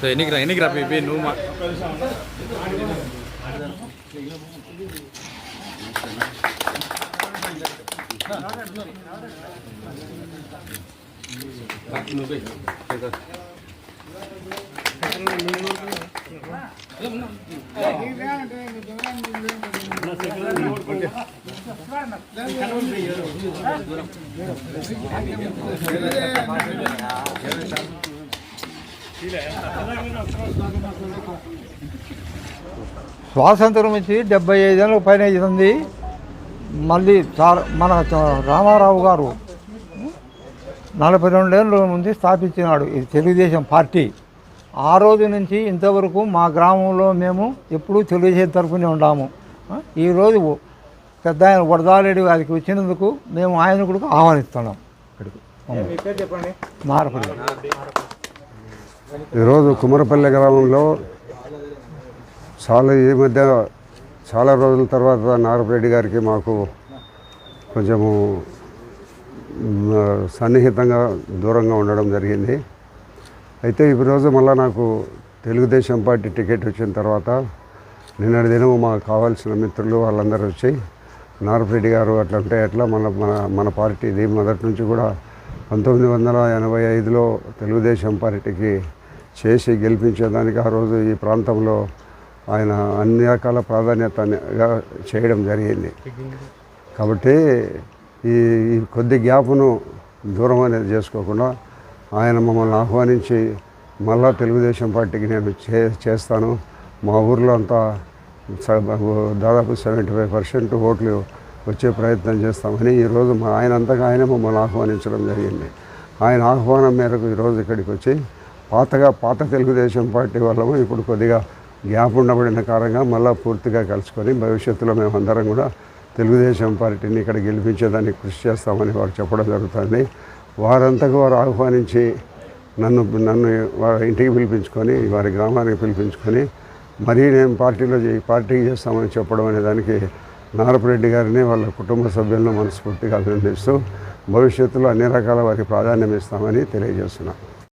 சரி இன்னைக்கு இன்னைக்கு அப்போ இப்போ நூமா Thank. స్వాతంత్రం వచ్చి డెబ్బై ఐదేళ్ళకు పైన అవుతుంది. మళ్ళీ చాలా మన రామారావు గారు నలభై రెండేళ్ళ ముందు స్థాపించినాడు ఇది తెలుగుదేశం పార్టీ. ఆ రోజు నుంచి ఇంతవరకు మా గ్రామంలో మేము ఎప్పుడూ తెలుగుదేశం తరఫునే ఉన్నాము ఈరోజు పెద్ద ఆయన వరదారెడ్డి గారికి వచ్చినందుకు మేము ఆయన కూడా ఆహ్వానిస్తున్నాం. ఇక్కడికి నారపల్లి ఈరోజు కుమరపల్లి గ్రామంలో చాలా ఈ మధ్య చాలా రోజుల తర్వాత నారపరెడ్డి గారికి మాకు కొంచెము సన్నిహితంగా దూరంగా ఉండడం జరిగింది. అయితే ఈరోజు మళ్ళీ నాకు తెలుగుదేశం పార్టీ టికెట్ వచ్చిన తర్వాత నిన్నటి దినం మాకు కావాల్సిన మిత్రులు వాళ్ళందరూ వచ్చి నారపరెడ్డి గారు అట్లా ఉంటే అట్లా మన మన మన పార్టీది మొదటి నుంచి కూడా పంతొమ్మిది వందల ఎనభై ఐదులో తెలుగుదేశం పార్టీకి చేసి గెలిపించేదానికి ఆ రోజు ఈ ప్రాంతంలో ఆయన అన్ని రకాల ప్రాధాన్యతగా చేయడం జరిగింది. కాబట్టి ఈ కొద్ది గ్యాప్ను దూరం అనేది చేసుకోకుండా ఆయన మమ్మల్ని ఆహ్వానించి మళ్ళా తెలుగుదేశం పార్టీకి నేను చే చేస్తాను. మా ఊర్లో అంతా దాదాపు సెవెంటీ ఫైవ్ పర్సెంట్ ఓట్లు వచ్చే ప్రయత్నం చేస్తామని ఈరోజు మా ఆయన అంతగా ఆయన మమ్మల్ని ఆహ్వానించడం జరిగింది. ఆయన ఆహ్వానం మేరకు ఈరోజు ఇక్కడికి వచ్చి పాతగా పాత తెలుగుదేశం పార్టీ వాళ్ళము ఇప్పుడు కొద్దిగా గ్యాప్ ఉండబడిన కారణంగా మళ్ళీ పూర్తిగా కలుసుకొని భవిష్యత్తులో మేమందరం కూడా తెలుగుదేశం పార్టీని ఇక్కడ గెలిపించేదానికి కృషి చేస్తామని వారు చెప్పడం జరుగుతుంది. వారంతకు వారు ఆహ్వానించి నన్ను నన్ను వారి ఇంటికి పిలిపించుకొని వారి గ్రామానికి పిలిపించుకొని మరీ నేను పార్టీలో పార్టీకి చేస్తామని చెప్పడం అనే దానికి నారపరెడ్డి గారిని వాళ్ళ కుటుంబ సభ్యులను మనస్ఫూర్తిగా అభినందిస్తూ భవిష్యత్తులో అన్ని రకాల వారికి ప్రాధాన్యం ఇస్తామని తెలియజేస్తున్నాను